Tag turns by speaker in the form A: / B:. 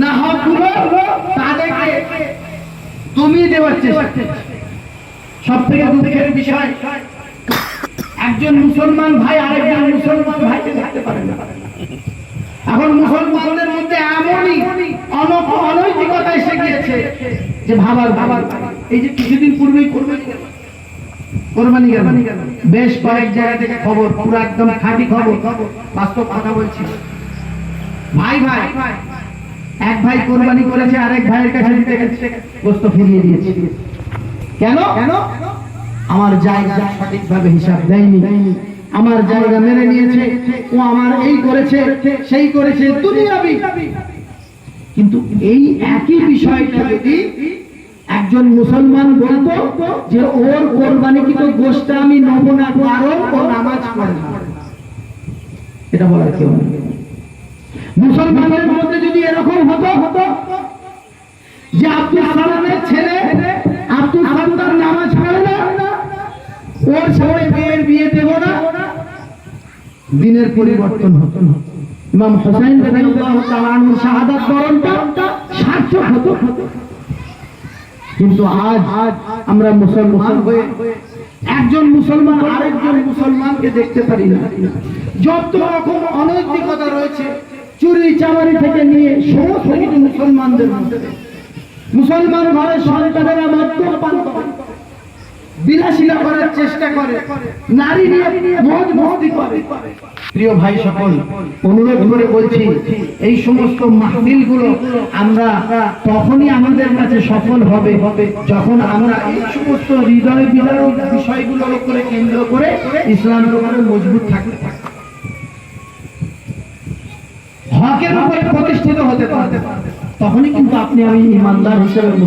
A: না তাদেরকে দেওয়ার চেষ্টা সব থেকে দুঃখের বিষয়, একজন মুসলমান ভাই আরেকজন মুসলমান ভাইকে না। এখন মুসলমানদের মধ্যে এমনই অনৈতিকতা এসে গিয়েছে যে ভাবার ভাবার এই যে কিছুদিন পূর্বেই করবে কোরবানি গেল। বেশ কয়েক জায়গা থেকে খবর, পুরো একদম খাঁটি খবর। বাস্তব কথা বলছি। ভাই ভাই এক ভাই কোরবানি করেছে আরেক ভাইয়ের কাছে দিতে গেছে। গোস্ত ফিরিয়ে দিয়েছে। কেন? কেন? আমার জায়গা সঠিকভাবে হিসাব দেয়নি। আমার জায়গা মেনে নিয়েছে। ও আমার এই করেছে সেই করেছে দুনিয়াবি। কিন্তু এই একই বিষয়টা যদি একজন মুসলমান বলতো যে ওর কোরবানিকৃত গোষ্ঠটা আমি নেব না কারণ ও নামাজ পড়ে না। এটা বলার কেউ নেই। মধ্যে যদি এরকম হতো হতো, যে আব্দুল সালামের ছেলে আব্দুল সালাম নামাজ পড়ে না, ওর মেয়ের বিয়ে দেব না, দিনের পরিবর্তন হতো। না ইমাম হোসেন রাদিয়াল্লাহু শাহাদাত বরণটা সার্থক হতো। কিন্তু আজ আজ আমরা মুসলমান হয়ে একজন মুসলমান আরেকজন মুসলমানকে দেখতে পারি না। যত রকম অনৈতিকতা রয়েছে চামারি থেকে নিয়ে সমস্ত মুসলমানদের মুসলমান ঘরের সন্তানেরা মদ্যপান করে। বিলাসিতা করার চেষ্টা করে। নারী নিয়ে মজ মস্তি করে। প্রিয় ভাই সকল, অনুরোধ করে বলছি, এই সমস্ত মাহফিলগুলো আমরা তখনই আমাদের কাছে সফল হবে যখন আমরা এই সমস্ত হৃদয় বিদারক বিষয়গুলোর উপরে কেন্দ্র করে ইসলামের উপরে মজবুত থাকতে থাকতে প্রতিষ্ঠিত হতে পারবে তখনই কিন্তু আপনি আমি ইমানদার হিসেবে